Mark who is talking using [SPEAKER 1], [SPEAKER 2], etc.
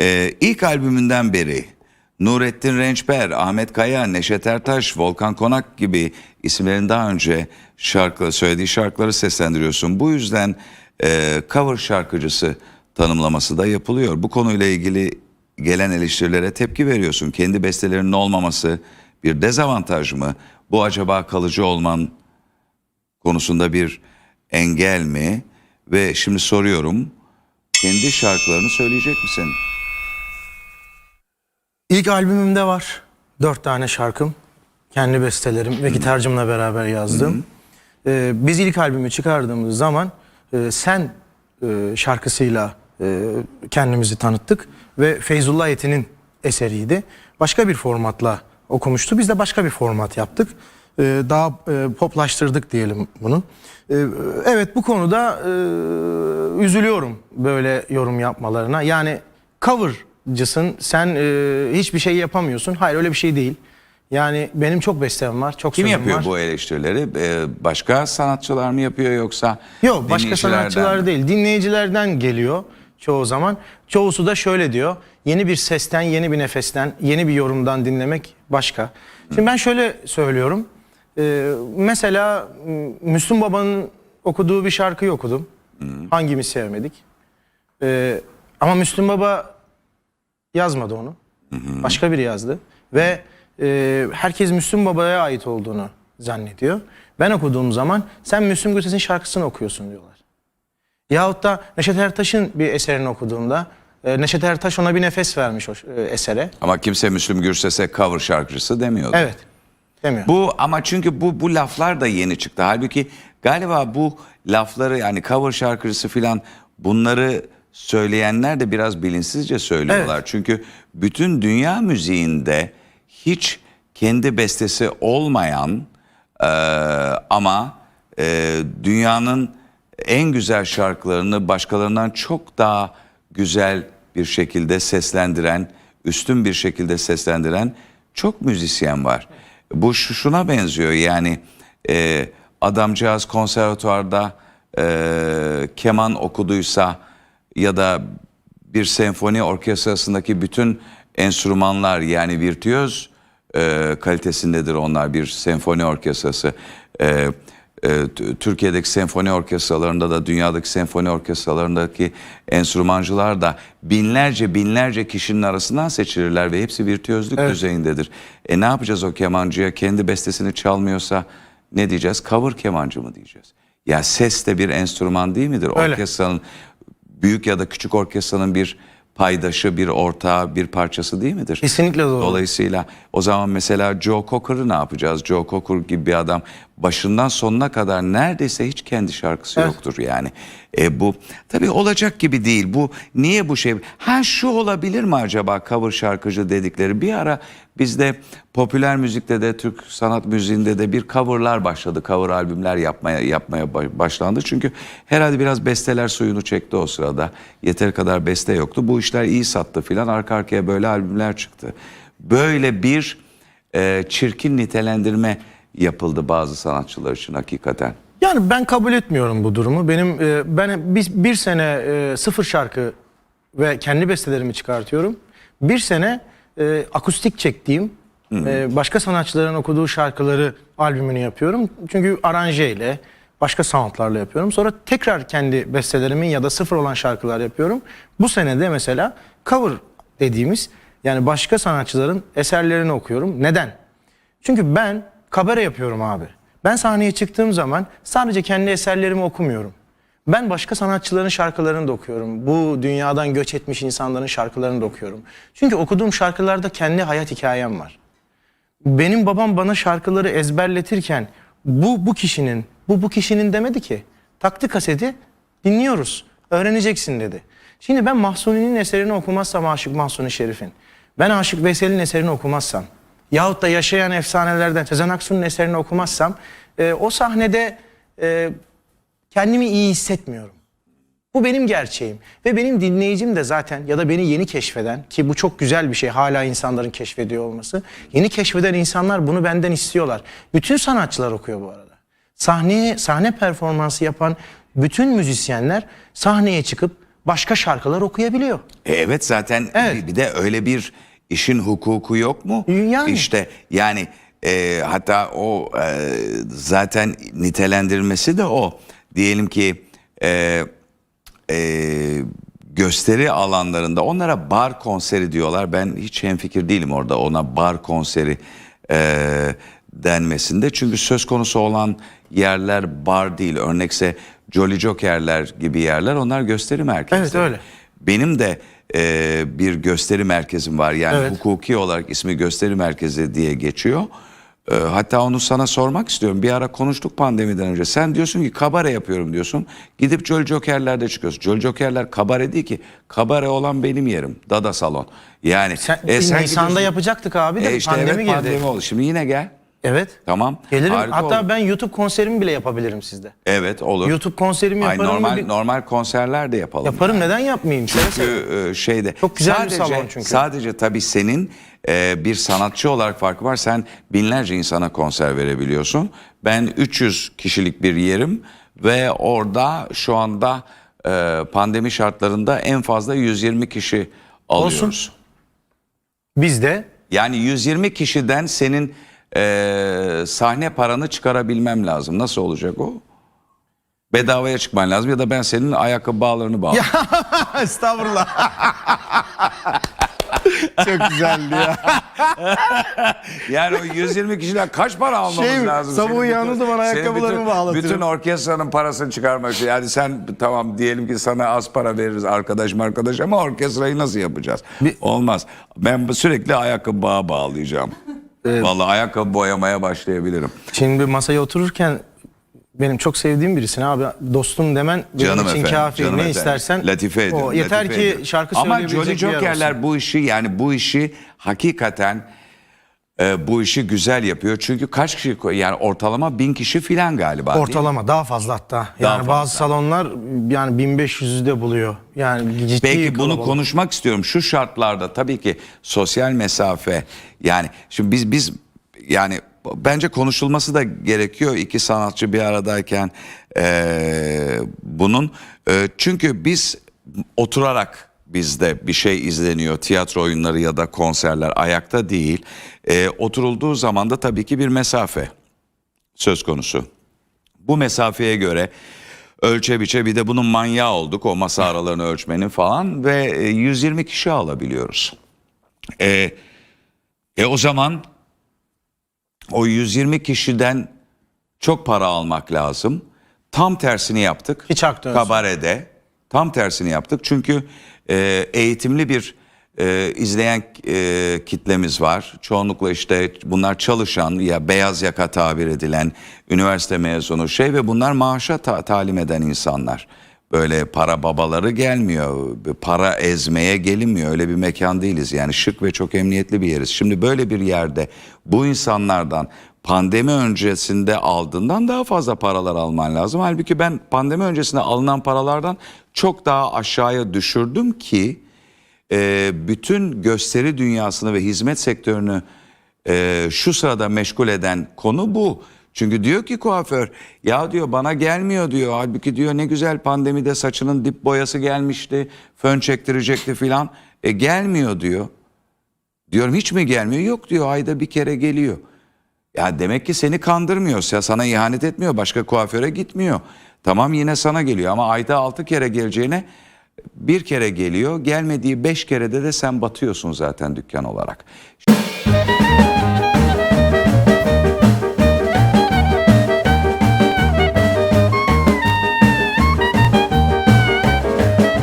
[SPEAKER 1] Ee, ilk albümünden beri Nurettin Rençber, Ahmet Kaya, Neşet Ertaş, Volkan Konak gibi isimlerin daha önce şarkı söylediği şarkıları seslendiriyorsun. Bu yüzden e, cover şarkıcısı tanımlaması da yapılıyor. Bu konuyla ilgili gelen eleştirilere tepki veriyorsun. Kendi bestelerinin olmaması bir dezavantaj mı? Bu acaba kalıcı olman konusunda bir engel mi? Ve şimdi soruyorum. Kendi şarkılarını söyleyecek misin?
[SPEAKER 2] İlk albümümde var. Dört tane şarkım. Kendi bestelerim ve gitarcımla beraber yazdım. Ee, biz ilk albümü çıkardığımız zaman e, Sen e, şarkısıyla e, kendimizi tanıttık. Ve Feyzullah Etin'in eseriydi. Başka bir formatla okumuştu. Biz de başka bir format yaptık. Ee, daha e, poplaştırdık diyelim bunu. Ee, evet bu konuda e, üzülüyorum böyle yorum yapmalarına. Yani covercısın sen e, hiçbir şey yapamıyorsun. Hayır öyle bir şey değil. Yani benim çok bestem var, çok
[SPEAKER 1] Kim
[SPEAKER 2] sözüm
[SPEAKER 1] yapıyor
[SPEAKER 2] var.
[SPEAKER 1] bu eleştirileri? Ee, başka sanatçılar mı yapıyor yoksa
[SPEAKER 2] Yok başka
[SPEAKER 1] dinleyicilerden
[SPEAKER 2] sanatçılar değil. Dinleyicilerden geliyor çoğu zaman. Çoğusu da şöyle diyor. Yeni bir sesten, yeni bir nefesten, yeni bir yorumdan dinlemek başka. Şimdi ben şöyle söylüyorum. Ee, mesela m, Müslüm Baba'nın okuduğu bir şarkıyı okudum. Hangimiz sevmedik? Ee, ama Müslüm Baba yazmadı onu. Başka biri yazdı. Ve e, herkes Müslüm Baba'ya ait olduğunu zannediyor. Ben okuduğum zaman sen Müslüm Gürses'in şarkısını okuyorsun diyorlar. Yahut da Neşet Ertaş'ın bir eserini okuduğumda e, Neşet Ertaş ona bir nefes vermiş o e, esere.
[SPEAKER 1] Ama kimse Müslüm Gürses'e cover şarkıcısı demiyordu.
[SPEAKER 2] Evet. Demiyor.
[SPEAKER 1] Bu ama çünkü bu bu laflar da yeni çıktı. Halbuki galiba bu lafları yani cover şarkıcısı filan bunları söyleyenler de biraz bilinçsizce söylüyorlar.
[SPEAKER 2] Evet.
[SPEAKER 1] Çünkü bütün dünya müziğinde hiç kendi bestesi olmayan e, ama e, dünyanın en güzel şarkılarını başkalarından çok daha güzel bir şekilde seslendiren, üstün bir şekilde seslendiren çok müzisyen var. Bu şu- şuna benziyor yani e, adamcağız konservatuarda e, keman okuduysa ya da bir senfoni orkestrasındaki bütün enstrümanlar yani virtüöz e, kalitesindedir onlar bir senfoni orkestrası. E, e, Türkiye'deki senfoni orkestralarında da dünyadaki senfoni orkestralarındaki enstrümancılar da binlerce binlerce kişinin arasından seçilirler ve hepsi virtüözlük düzeyindedir. E ne yapacağız o kemancıya kendi bestesini çalmıyorsa ne diyeceğiz? Cover kemancı mı diyeceğiz? Ya ses de bir enstrüman değil midir?
[SPEAKER 2] Öyle.
[SPEAKER 1] Orkestranın büyük ya da küçük orkestranın bir paydaşı, bir ortağı, bir parçası değil midir?
[SPEAKER 2] Kesinlikle doğru.
[SPEAKER 1] Dolayısıyla o zaman mesela Joe Cocker'ı ne yapacağız? Joe Cocker gibi bir adam başından sonuna kadar neredeyse hiç kendi şarkısı
[SPEAKER 2] Evet.
[SPEAKER 1] yoktur yani. E bu tabii olacak gibi değil. Bu niye bu şey? Ha şu olabilir mi acaba cover şarkıcı dedikleri? Bir ara bizde popüler müzikte de Türk sanat müziğinde de bir coverlar başladı. Cover albümler yapmaya yapmaya ba- başlandı. Çünkü herhalde biraz besteler suyunu çekti o sırada. Yeteri kadar beste yoktu. Bu işler iyi sattı filan. Arka arkaya böyle albümler çıktı. Böyle bir e, çirkin nitelendirme yapıldı bazı sanatçılar için hakikaten.
[SPEAKER 2] Yani ben kabul etmiyorum bu durumu. Benim e, ben bir, bir sene e, sıfır şarkı ve kendi bestelerimi çıkartıyorum. Bir sene e, akustik çektiğim e, başka sanatçıların okuduğu şarkıları albümünü yapıyorum. Çünkü aranjeyle başka soundlarla yapıyorum. Sonra tekrar kendi bestelerimin ya da sıfır olan şarkılar yapıyorum. Bu senede mesela cover dediğimiz yani başka sanatçıların eserlerini okuyorum. Neden? Çünkü ben kabare yapıyorum abi. Ben sahneye çıktığım zaman sadece kendi eserlerimi okumuyorum. Ben başka sanatçıların şarkılarını da okuyorum. Bu dünyadan göç etmiş insanların şarkılarını da okuyorum. Çünkü okuduğum şarkılarda kendi hayat hikayem var. Benim babam bana şarkıları ezberletirken bu bu kişinin, bu bu kişinin demedi ki. Taktı kaseti, dinliyoruz. Öğreneceksin dedi. Şimdi ben Mahsuni'nin eserini okumazsam Aşık Mahsuni Şerif'in. Ben Aşık Veysel'in eserini okumazsam yahut da yaşayan efsanelerden Sezen Aksu'nun eserini okumazsam e, o sahnede e, kendimi iyi hissetmiyorum. Bu benim gerçeğim ve benim dinleyicim de zaten ya da beni yeni keşfeden ki bu çok güzel bir şey hala insanların keşfediyor olması. Yeni keşfeden insanlar bunu benden istiyorlar. Bütün sanatçılar okuyor bu arada. Sahneye sahne performansı yapan bütün müzisyenler sahneye çıkıp başka şarkılar okuyabiliyor.
[SPEAKER 1] E, Evet zaten
[SPEAKER 2] Evet.
[SPEAKER 1] Bir de öyle bir işin hukuku yok mu?
[SPEAKER 2] Yani.
[SPEAKER 1] İşte yani e, hatta o e, zaten nitelendirmesi de o. Diyelim ki e, e, gösteri alanlarında onlara bar konseri diyorlar. Ben hiç hemfikir değilim orada ona bar konseri e, denmesinde. Çünkü söz konusu olan yerler bar değil. Örnekse Jolly Joker'ler gibi yerler onlar gösteri merkezleri.
[SPEAKER 2] Evet, öyle.
[SPEAKER 1] Benim de e, bir gösteri merkezim var. Yani
[SPEAKER 2] Evet.
[SPEAKER 1] hukuki olarak ismi gösteri merkezi diye geçiyor. E, hatta onu sana sormak istiyorum. Bir ara konuştuk pandemiden önce. Sen diyorsun ki kabare yapıyorum diyorsun. Gidip Jolly Joker'lerde çıkıyorsun. Jolly Joker'ler kabare değil ki. Kabare olan benim yerim. Dada salon. Yani
[SPEAKER 2] Sen,
[SPEAKER 1] e, sen
[SPEAKER 2] Nisan'da yapacaktık abi de
[SPEAKER 1] E işte
[SPEAKER 2] pandemi
[SPEAKER 1] evet
[SPEAKER 2] girdi.
[SPEAKER 1] pandemi oldu. Şimdi yine gel.
[SPEAKER 2] Evet.
[SPEAKER 1] Tamam.
[SPEAKER 2] Gelirim.
[SPEAKER 1] Harika
[SPEAKER 2] Hatta
[SPEAKER 1] olur.
[SPEAKER 2] ben YouTube konserimi bile yapabilirim sizde.
[SPEAKER 1] Evet olur.
[SPEAKER 2] YouTube konserimi
[SPEAKER 1] Ay,
[SPEAKER 2] yaparım.
[SPEAKER 1] normal
[SPEAKER 2] bir-
[SPEAKER 1] normal konserler de yapalım.
[SPEAKER 2] Yaparım neden yapmayayım? Seve seve.
[SPEAKER 1] Çünkü e, şeyde
[SPEAKER 2] Çok güzel bir
[SPEAKER 1] sadece,
[SPEAKER 2] salon çünkü.
[SPEAKER 1] Sadece tabii senin e, bir sanatçı olarak farkı var. Sen binlerce insana konser verebiliyorsun. Ben 300 kişilik bir yerim ve orada şu anda e, pandemi şartlarında en fazla 120 kişi alıyoruz.
[SPEAKER 2] Bizde
[SPEAKER 1] Yani 120 kişiden senin e, sahne paranı çıkarabilmem lazım. Nasıl olacak o? Bedavaya çıkman lazım ya da ben senin ayakkabı bağlarını bağlarım.
[SPEAKER 2] Estağfurullah. Çok güzeldi ya.
[SPEAKER 1] Yani o 120 kişiden kaç para almamız
[SPEAKER 2] Şey
[SPEAKER 1] lazım?
[SPEAKER 2] sabah
[SPEAKER 1] Senin
[SPEAKER 2] uyandığın
[SPEAKER 1] bütün-
[SPEAKER 2] zaman
[SPEAKER 1] senin
[SPEAKER 2] ayakkabılarımı
[SPEAKER 1] bütün-
[SPEAKER 2] bağlatıyorum.
[SPEAKER 1] Bütün orkestranın parasını çıkarmak için. Yani sen tamam diyelim ki sana az para veririz arkadaş arkadaş ama orkestrayı nasıl yapacağız? Olmaz. Ben bu- sürekli ayakkabı bağı bağlayacağım. Vallahi ayakkabı boyamaya başlayabilirim.
[SPEAKER 2] Şimdi masaya otururken benim çok sevdiğim birisin abi. Dostum demen benim
[SPEAKER 1] Canım
[SPEAKER 2] için
[SPEAKER 1] efendim,
[SPEAKER 2] kafi.
[SPEAKER 1] canım
[SPEAKER 2] ne
[SPEAKER 1] efendim.
[SPEAKER 2] istersen
[SPEAKER 1] Latife ediyorum.
[SPEAKER 2] o. Yeter
[SPEAKER 1] latife
[SPEAKER 2] ki
[SPEAKER 1] ediyorum.
[SPEAKER 2] şarkı
[SPEAKER 1] Ama
[SPEAKER 2] söyleyebilecek
[SPEAKER 1] Jolly
[SPEAKER 2] bir yer
[SPEAKER 1] Joker'ler
[SPEAKER 2] olsun.
[SPEAKER 1] bu işi yani bu işi hakikaten e, bu işi güzel yapıyor. Çünkü kaç kişi yani ortalama bin kişi filan galiba.
[SPEAKER 2] Ortalama daha fazla hatta. Yani
[SPEAKER 1] Daha fazla.
[SPEAKER 2] bazı salonlar yani 1500'ü de buluyor. Yani ciddi
[SPEAKER 1] Peki bunu
[SPEAKER 2] kalabalık.
[SPEAKER 1] konuşmak istiyorum. Şu şartlarda tabii ki sosyal mesafe yani şimdi biz biz yani bence konuşulması da gerekiyor iki sanatçı bir aradayken eee, bunun Eee, çünkü biz oturarak bizde bir şey izleniyor tiyatro oyunları ya da konserler ayakta değil Eee, oturulduğu zaman da tabii ki bir mesafe söz konusu. Bu mesafeye göre ölçe biçe bir de bunun manyağı olduk o masa aralarını ölçmenin falan ve e, 120 kişi alabiliyoruz. E, e o zaman o 120 kişiden çok para almak lazım. Tam tersini yaptık.
[SPEAKER 2] Hiç.
[SPEAKER 1] Kabarede tam tersini yaptık. Çünkü e, eğitimli bir e, izleyen e, kitlemiz var. Çoğunlukla işte bunlar çalışan ya beyaz yaka tabir edilen üniversite mezunu şey ve bunlar maaşa ta- talim eden insanlar. Böyle para babaları gelmiyor. Para ezmeye gelinmiyor. Öyle bir mekan değiliz. Yani şık ve çok emniyetli bir yeriz. Şimdi böyle bir yerde bu insanlardan pandemi öncesinde aldığından daha fazla paralar alman lazım. Halbuki ben pandemi öncesinde alınan paralardan çok daha aşağıya düşürdüm ki e, bütün gösteri dünyasını ve hizmet sektörünü e, şu sırada meşgul eden konu bu. Çünkü diyor ki kuaför ya diyor bana gelmiyor diyor. Halbuki diyor ne güzel pandemide saçının dip boyası gelmişti. Fön çektirecekti filan. E gelmiyor diyor. Diyorum hiç mi gelmiyor? Yok diyor ayda bir kere geliyor. Ya demek ki seni kandırmıyor. Ya sana ihanet etmiyor. Başka kuaföre gitmiyor. Tamam yine sana geliyor ama ayda altı kere geleceğine bir kere geliyor. Gelmediği beş kerede de sen batıyorsun zaten dükkan olarak.